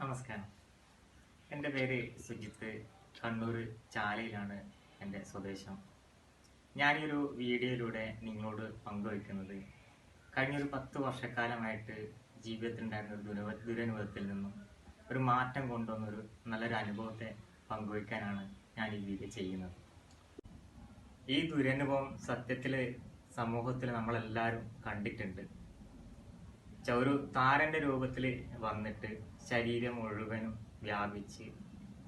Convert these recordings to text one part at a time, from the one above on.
നമസ്കാരം. എന്റെ പേര് സുജിത്ത്. കണ്ണൂർ ചാലയിലാണ് എന്റെ സ്വദേശം. ഞാനീയൊരു വീഡിയോയിലൂടെ നിങ്ങളോട് പങ്കുവയ്ക്കുന്നത്. കഴിഞ്ഞൊരു പത്ത് വർഷക്കാലമായിട്ട് ജീവിതത്തിലുണ്ടായിരുന്ന ഒരു ദുരവ ദുരനുഭവത്തിൽ നിന്നും ഒരു മാറ്റം കൊണ്ടുവന്നൊരു നല്ലൊരു അനുഭവത്തെ പങ്കുവയ്ക്കാനാണ് ഞാൻ ഈ വീഡിയോ ചെയ്യുന്നത്. ഈ ദുരനുഭവം സത്യത്തിൽ സമൂഹത്തിൽ നമ്മളെല്ലാവരും കണ്ടിട്ടുണ്ട്. ഒരു താരന്റെ രൂപത്തിൽ വന്നിട്ട് ശരീരം മുഴുവനും വ്യാപിച്ച്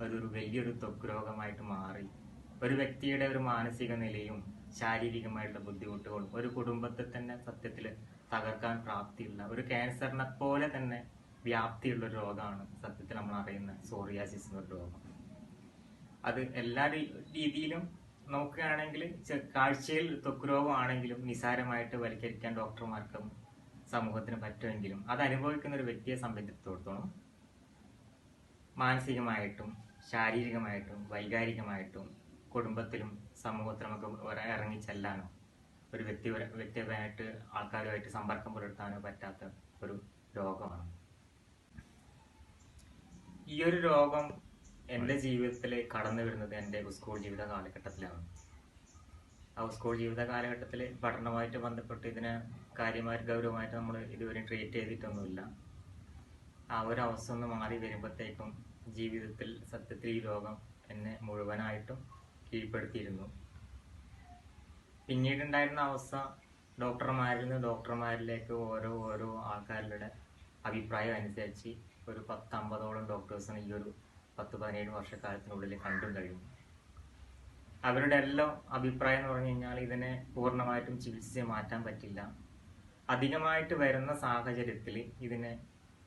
അതൊരു വലിയൊരു ത്വക്ക് രോഗമായിട്ട് മാറി. ഒരു വ്യക്തിയുടെ ഒരു മാനസിക നിലയും ശാരീരികമായിട്ടുള്ള ബുദ്ധിമുട്ടുകളും ഒരു കുടുംബത്തെ തന്നെ സത്യത്തിൽ തകർക്കാൻ പ്രാപ്തിയുള്ള ഒരു ക്യാൻസറിനെ പോലെ തന്നെ വ്യാപ്തിയുള്ള ഒരു രോഗമാണ് സത്യത്തിൽ നമ്മൾ അറിയുന്ന സോറിയാസിസ് എന്നൊരു രോഗം. അത് എല്ലാ രീതിയിലും നോക്കുകയാണെങ്കിൽ കാഴ്ചയിൽ ത്വക്ക് രോഗമാണെങ്കിലും നിസാരമായിട്ട് വൽക്കരിക്കാൻ ഡോക്ടർമാർക്കും സമൂഹത്തിന് പറ്റുമെങ്കിലും അത് അനുഭവിക്കുന്ന ഒരു വ്യക്തിയെ സംബന്ധിച്ചിടത്തോളം മാനസികമായിട്ടും ശാരീരികമായിട്ടും വൈകാരികമായിട്ടും കുടുംബത്തിലും സമൂഹത്തിലും ഒക്കെ ഇറങ്ങിച്ചെല്ലാനോ ഇറങ്ങി ചെല്ലാനോ ഒരു വ്യക്തി വ്യക്തിപരമായിട്ട് ആൾക്കാരുമായിട്ട് സമ്പർക്കം പുലർത്താനോ പറ്റാത്ത ഒരു രോഗമാണ്. ഈ ഒരു രോഗം എന്റെ ജീവിതത്തിൽ കടന്നു വരുന്നത് എന്റെ സ്കൂൾ ജീവിത കാലഘട്ടത്തിലാണ്. സ്കൂൾ ജീവിത കാലഘട്ടത്തിൽ പഠനവുമായിട്ട് ബന്ധപ്പെട്ട് ഇതിനെ കാര്യമായിട്ട് ഗൗരവമായിട്ട് നമ്മൾ ഇതുവരെ ട്രീറ്റ് ചെയ്തിട്ടൊന്നുമില്ല. ആ ഒരു അവസ്ഥ ഒന്ന് മാറി വരുമ്പോഴത്തേക്കും ജീവിതത്തിൽ സത്യത്തിൽ ഈ രോഗം എന്നെ മുഴുവനായിട്ടും കീഴ്പ്പെടുത്തിയിരുന്നു. പിന്നീട് ഉണ്ടായിരുന്ന അവസ്ഥ ഡോക്ടർമാരിൽ നിന്ന് ഡോക്ടർമാരിലേക്ക് ഓരോ ഓരോ ആൾക്കാരുടെ അഭിപ്രായം അനുസരിച്ച് ഒരു പത്തമ്പതോളം ഡോക്ടേഴ്സിന് ഈ ഒരു പത്ത് പതിനേഴ് വർഷക്കാലത്തിനുള്ളിൽ കണ്ടും കഴിഞ്ഞു. അവരുടെ എല്ലാം അഭിപ്രായം എന്ന് പറഞ്ഞു കഴിഞ്ഞാൽ ഇതിനെ പൂർണമായിട്ടും ചികിത്സിച്ച് മാറ്റാൻ പറ്റില്ല. അധികമായിട്ട് വരുന്ന സാഹചര്യത്തിൽ ഇതിനെ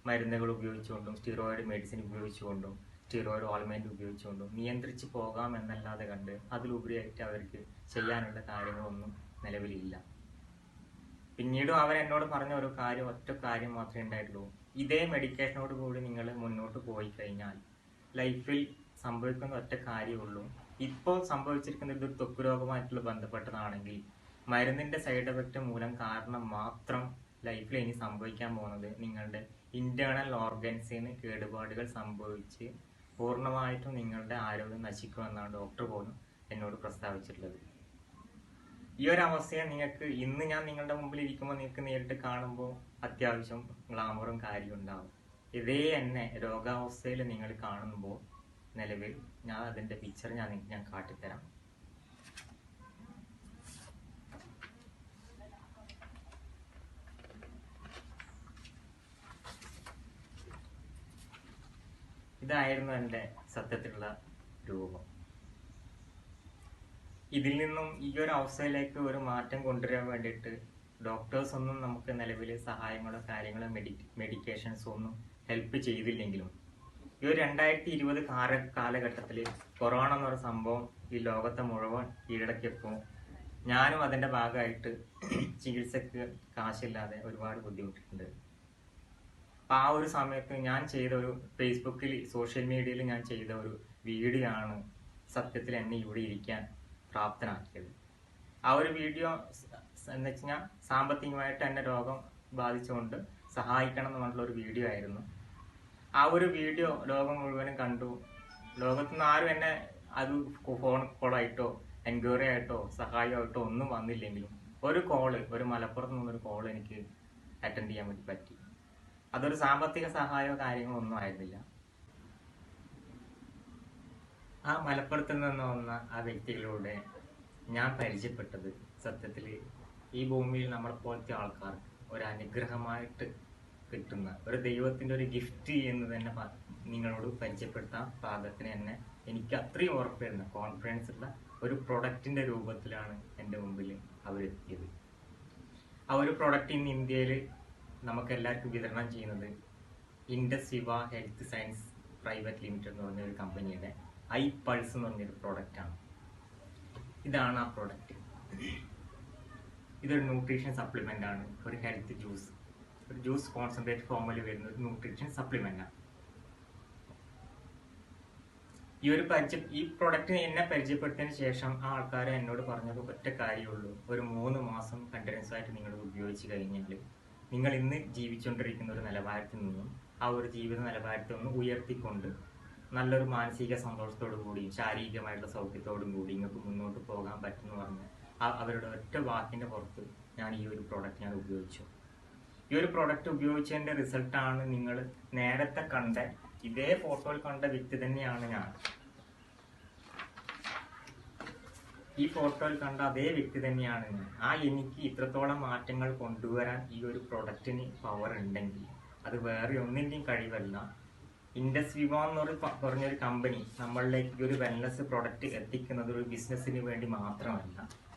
മരുന്നുകൾ ഉപയോഗിച്ചുകൊണ്ടും സ്റ്റിറോയിഡ് മെഡിസിൻ ഉപയോഗിച്ചുകൊണ്ടും സ്റ്റിറോയിഡ് ഓൾമെന്റ് ഉപയോഗിച്ചുകൊണ്ടും നിയന്ത്രിച്ച് പോകാം എന്നല്ലാതെ കണ്ട് അതിലുപരിയായിട്ട് അവർക്ക് ചെയ്യാനുള്ള കാര്യങ്ങളൊന്നും നിലവിലില്ല. പിന്നീടും അവർ എന്നോട് പറഞ്ഞ ഒരു കാര്യം ഒറ്റ കാര്യം മാത്രമേ ഉണ്ടായിട്ടുള്ളൂ. ഇതേ മെഡിക്കേഷനോട് കൂടി നിങ്ങൾ മുന്നോട്ട് പോയി കഴിഞ്ഞാൽ ലൈഫിൽ സംഭവിക്കുന്ന ഒറ്റ കാര്യമുള്ളൂ. ഇപ്പോൾ സംഭവിച്ചിരിക്കുന്ന ഇതൊരു ത്വക്ക് രോഗമായിട്ടുള്ള ബന്ധപ്പെട്ടതാണെങ്കിൽ മരുന്നിന്റെ സൈഡ് എഫക്റ്റ് മൂലം കാരണം മാത്രം ലൈഫിൽ ഇനി സംഭവിക്കാൻ പോകുന്നത് നിങ്ങളുടെ ഇന്റേണൽ ഓർഗൻസിന് കേടുപാടുകൾ സംഭവിച്ച് പൂർണമായിട്ടും നിങ്ങളുടെ ആരോഗ്യം നശിക്കുമെന്നാണ് ഡോക്ടർ പോലും എന്നോട് പ്രസ്താവിച്ചിട്ടുള്ളത്. ഈ ഒരു അവസ്ഥയെ നിങ്ങൾക്ക് ഇന്ന് ഞാൻ നിങ്ങളുടെ മുമ്പിൽ ഇരിക്കുമ്പോൾ നിങ്ങൾക്ക് നേരിട്ട് കാണുമ്പോൾ അത്യാവശ്യം ഗ്ലാമറും കാര്യവും ഉണ്ടാവും. ഇതേ എന്നെ രോഗാവസ്ഥയിൽ നിങ്ങൾ കാണുമ്പോൾ നിലവിൽ ഞാൻ അതിന്റെ പിക്ചർ ഞാൻ ഞാൻ കാട്ടിത്തരാം. ഇതായിരുന്നു എന്റെ സത്യത്തിലുള്ള രൂപം. ഇതിൽ നിന്നും ഈ ഒരു അവസ്ഥയിലേക്ക് ഒരു മാറ്റം കൊണ്ടുവരാൻ വേണ്ടിയിട്ട് ഡോക്ടേഴ്സ് ഒന്നും നമുക്ക് നിലവിൽ സഹായങ്ങളോ കാര്യങ്ങളോ മെഡി മെഡിക്കേഷൻസോ ഒന്നും ഹെൽപ്പ് ചെയ്തില്ലെങ്കിലും ഈ ഒരു രണ്ടായിരത്തി ഇരുപത് കാല കാലഘട്ടത്തിൽ കൊറോണ എന്ന് പറയുന്ന സംഭവം ഈ ലോകത്തെ മുഴുവൻ കീഴടക്കിയപ്പോൾ ഞാനും അതിന്റെ ഭാഗമായിട്ട് ചികിത്സക്ക് കാശില്ലാതെ ഒരുപാട് ബുദ്ധിമുട്ടിട്ടുണ്ട്. അപ്പം ആ ഒരു സമയത്ത് ഞാൻ ചെയ്ത ഒരു ഫേസ്ബുക്കിൽ സോഷ്യൽ മീഡിയയിൽ ഞാൻ ചെയ്ത ഒരു വീഡിയോ ആണ് സത്യത്തിൽ എന്നെ ഇവിടെ ഇരിക്കാൻ പ്രാപ്തനാക്കിയത്. ആ ഒരു വീഡിയോ എന്ന് വെച്ചാൽ സാമ്പത്തികമായിട്ട് എന്റെ രോഗം ബാധിച്ചുകൊണ്ട് സഹായിക്കണം എന്ന് പറഞ്ഞിട്ടുള്ള ഒരു വീഡിയോ ആയിരുന്നു. ആ ഒരു വീഡിയോ ലോകം മുഴുവനും കണ്ടു. ലോകത്തുനിന്ന് ആരും എന്നെ അത് ഫോൺ കോളായിട്ടോ എൻക്വയറി ആയിട്ടോ സഹായമായിട്ടോ ഒന്നും വന്നില്ലെങ്കിലും ഒരു കോൾ ഒരു മലപ്പുറത്ത് നിന്നൊരു കോൾ എനിക്ക് അറ്റൻഡ് ചെയ്യാൻ വേണ്ടി പറ്റി. അതൊരു സാമ്പത്തിക സഹായമോ കാര്യങ്ങളോ ഒന്നും ആയിരുന്നില്ല. ആ മലപ്പുറത്ത് നിന്ന് വന്ന ആ വ്യക്തികളിലൂടെ ഞാൻ പരിചയപ്പെട്ടത് സത്യത്തിൽ ഈ ഭൂമിയിൽ നമ്മളെ പോലത്തെ ആൾക്കാർക്ക് ഒരു അനുഗ്രഹമായിട്ട് കിട്ടുന്ന ഒരു ദൈവത്തിന്റെ ഒരു ഗിഫ്റ്റ് എന്ന് തന്നെ നിങ്ങളോട് പരിചയപ്പെടുത്താൻ പാകത്തിന് തന്നെ എനിക്ക് അത്രയും ഉറപ്പായിരുന്നു കോൺഫിഡൻസ് ഉള്ള ഒരു പ്രൊഡക്റ്റിന്റെ രൂപത്തിലാണ് എന്റെ മുമ്പിൽ അവരെത്തിയത്. ആ ഒരു പ്രൊഡക്റ്റ് ഇന്ന് ഇന്ത്യയിൽ നമുക്ക് എല്ലാവർക്കും വിതരണം ചെയ്യുന്നത് ഇൻഡസ് വിവ ഹെൽത്ത് സയൻസ് പ്രൈവറ്റ് ലിമിറ്റഡ് എന്ന് പറഞ്ഞ ഒരു കമ്പനിയുടെ ഐ പൾസ് എന്ന് പറഞ്ഞൊരു പ്രോഡക്റ്റ് ആണ്. ഇതാണ് ആ പ്രോഡക്റ്റ് ഇതൊരു ന്യൂട്രീഷൻ സപ്ലിമെന്റ് ആണ്. ഒരു ഹെൽത്ത് ജ്യൂസ് ഒരു ജ്യൂസ് കോൺസെൻട്രേറ്റ് ഫോമിൽ വരുന്ന ഒരു ന്യൂട്രീഷൻ സപ്ലിമെന്റ് ആണ് ഈ ഒരു പരിചയ ഈ പ്രൊഡക്റ്റ് എന്നെ പരിചയപ്പെടുത്തിയതിന് ശേഷം ആ ആൾക്കാർ എന്നോട് പറഞ്ഞത് ഒറ്റ കാര്യമുള്ളൂ ഒരു മൂന്ന് മാസം കണ്ടിന്യൂസ് ആയിട്ട് നിങ്ങൾ ഉപയോഗിച്ച് കഴിഞ്ഞാൽ നിങ്ങൾ ഇന്ന് ജീവിച്ചുകൊണ്ടിരിക്കുന്ന ഒരു നിലവാരത്തിൽ നിന്നും ആ ഒരു ജീവിത നിലവാരത്തിൽ ഒന്ന് ഉയർത്തിക്കൊണ്ട് നല്ലൊരു മാനസിക സന്തോഷത്തോടു കൂടിയും ശാരീരികമായിട്ടുള്ള സൗഖ്യത്തോടും കൂടി നിങ്ങൾക്ക് മുന്നോട്ട് പോകാൻ പറ്റുമെന്ന് പറഞ്ഞ് അവരുടെ ഒറ്റ വാക്കിന്റെ പുറത്ത് ഞാൻ ഈ ഒരു പ്രോഡക്റ്റ് ഞാൻ ഉപയോഗിച്ചു. ഈ ഒരു പ്രോഡക്റ്റ് ഉപയോഗിച്ചതിന്റെ റിസൾട്ടാണ് നിങ്ങൾ നേരത്തെ കണ്ട ഇതേ ഫോട്ടോയിൽ കണ്ട വ്യക്തി തന്നെയാണ് ഞാൻ. ഈ ഫോട്ടോയിൽ കണ്ട അതേ വ്യക്തി തന്നെയാണ് ഞാൻ. ആ എനിക്ക് ഇത്രത്തോളം മാറ്റങ്ങൾ കൊണ്ടുവരാൻ ഈ ഒരു പ്രോഡക്റ്റിന് പവർ ഉണ്ടെങ്കിൽ അത് വേറെ ഒന്നിന്റെയും കഴിവല്ല. ഇൻഡസ് വിവോ എന്നൊരു പ- പറഞ്ഞൊരു കമ്പനി നമ്മളിലേക്ക് ഈ ഒരു വെൽനസ് പ്രോഡക്റ്റ് എത്തിക്കുന്നത് ഒരു ബിസിനസ്സിന് വേണ്ടി മാത്രമല്ല.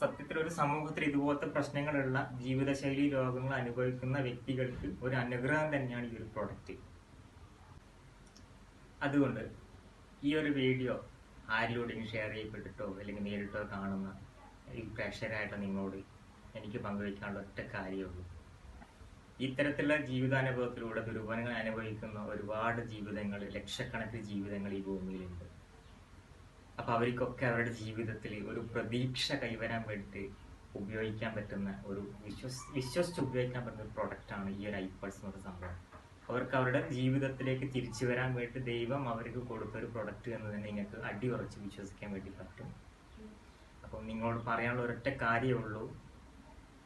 സത്യത്തിൽ ഒരു സമൂഹത്തിൽ ഇതുപോലത്തെ പ്രശ്നങ്ങളുള്ള ജീവിതശൈലി രോഗങ്ങൾ അനുഭവിക്കുന്ന വ്യക്തികൾക്ക് ഒരു അനുഗ്രഹം തന്നെയാണ് ഈ ഒരു പ്രൊഡക്റ്റ് അതുകൊണ്ട് ഈ ഒരു വീഡിയോ ആരിലൂടെയും ഷെയർ ചെയ്യപ്പെട്ടിട്ടോ അല്ലെങ്കിൽ നേരിട്ടോ കാണുന്ന ഈ പ്രേക്ഷകരായിട്ട് നിങ്ങളോട് എനിക്ക് പങ്കുവയ്ക്കാനുള്ള ഒറ്റ കാര്യമുള്ളൂ ഇത്തരത്തിലുള്ള ജീവിതാനുഭവത്തിലൂടെ ദുർബലങ്ങൾ അനുഭവിക്കുന്ന ഒരുപാട് ജീവിതങ്ങൾ ലക്ഷക്കണക്കിന് ജീവിതങ്ങൾ ഈ ഭൂമിയിലുണ്ട്. അപ്പൊ അവർക്കൊക്കെ അവരുടെ ജീവിതത്തിൽ ഒരു പ്രതീക്ഷ കൈവരാൻ വേണ്ടി ഉപയോഗിക്കാൻ പറ്റുന്ന ഒരു വിശ്വസ് വിശ്വസിച്ച് ഉപയോഗിക്കാൻ പറ്റുന്ന ഒരു പ്രൊഡക്റ്റാണ് ഈ ഒരു ഐപ്പൾസ് എന്നൊരു സംഭവം. അവർക്ക് അവരുടെ ജീവിതത്തിലേക്ക് തിരിച്ചു വരാൻ വേണ്ടി ദൈവം അവർക്ക് കൊടുത്ത ഒരു പ്രൊഡക്റ്റ് എന്ന് തന്നെ നിങ്ങൾക്ക് അടിയുറച്ച് വിശ്വസിക്കാൻ വേണ്ടി പറ്റും. അപ്പം നിങ്ങളോട് പറയാനുള്ള ഒരൊറ്റ കാര്യമേ ഉള്ളൂ.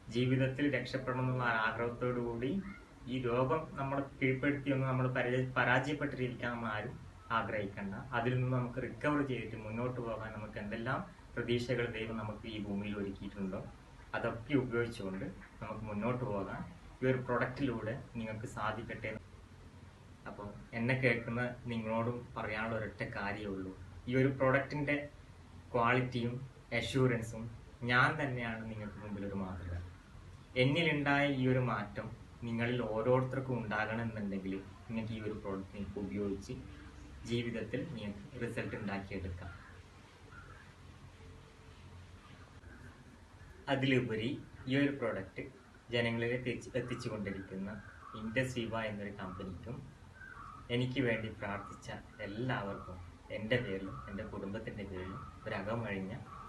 ജീവിതത്തിൽ രക്ഷപ്പെടണം എന്നുള്ള ആഗ്രഹത്തോടു കൂടി ഈ രോഗം നമ്മളെ കീഴ്പ്പെടുത്തിയൊന്നും നമ്മൾ പരാജയപ്പെട്ടിരിക്കാൻ നമ്മൾ ആരും ആഗ്രഹിക്കണ്ട. അതിൽ നിന്ന് നമുക്ക് റിക്കവർ ചെയ്തിട്ട് മുന്നോട്ട് പോകാൻ നമുക്ക് എന്തെല്ലാം പ്രതീക്ഷകൾ ദൈവം നമുക്ക് ഈ ഭൂമിയിൽ ഒരുക്കിയിട്ടുണ്ടോ അതൊക്കെ ഉപയോഗിച്ചുകൊണ്ട് നമുക്ക് മുന്നോട്ട് പോകാൻ ഈ ഒരു പ്രൊഡക്റ്റിലൂടെ നിങ്ങൾക്ക് സാധിക്കട്ടെ. അപ്പോൾ എന്നെ കേൾക്കുന്ന നിങ്ങളോടും പറയാനുള്ള ഒരൊറ്റ കാര്യമേ ഉള്ളൂ. ഈ ഒരു പ്രൊഡക്റ്റിന്റെ ക്വാളിറ്റിയും അഷ്യൂറൻസും ഞാൻ തന്നെയാണ് നിങ്ങൾക്ക് മുമ്പിൽ ഒരു മാതൃക. എന്നിലുണ്ടായ ഈ ഒരു മാറ്റം നിങ്ങളിൽ ഓരോരുത്തർക്കും ഉണ്ടാകണമെന്നുണ്ടെങ്കിൽ നിങ്ങൾക്ക് ഈ ഒരു പ്രോഡക്റ്റ് നിങ്ങൾക്ക് ഉപയോഗിച്ച് ജീവിതത്തിൽ റിസൾട്ട് ഉണ്ടാക്കിയെടുക്കാം. അതിലുപരി ഈ ഒരു പ്രോഡക്റ്റ് ജനങ്ങളിലെ എത്തിച്ചു കൊണ്ടിരിക്കുന്ന ഇൻഡസ് വിവ എന്നൊരു കമ്പനിക്കും എനിക്ക് വേണ്ടി പ്രാർത്ഥിച്ച എല്ലാവർക്കും എന്റെ പേരിലും എന്റെ കുടുംബത്തിന്റെ പേരിലും ഒരു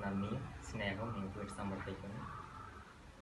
നന്ദിയും സ്നേഹവും നിങ്ങൾക്ക് വേണ്ടി സമർപ്പിക്കുന്നു.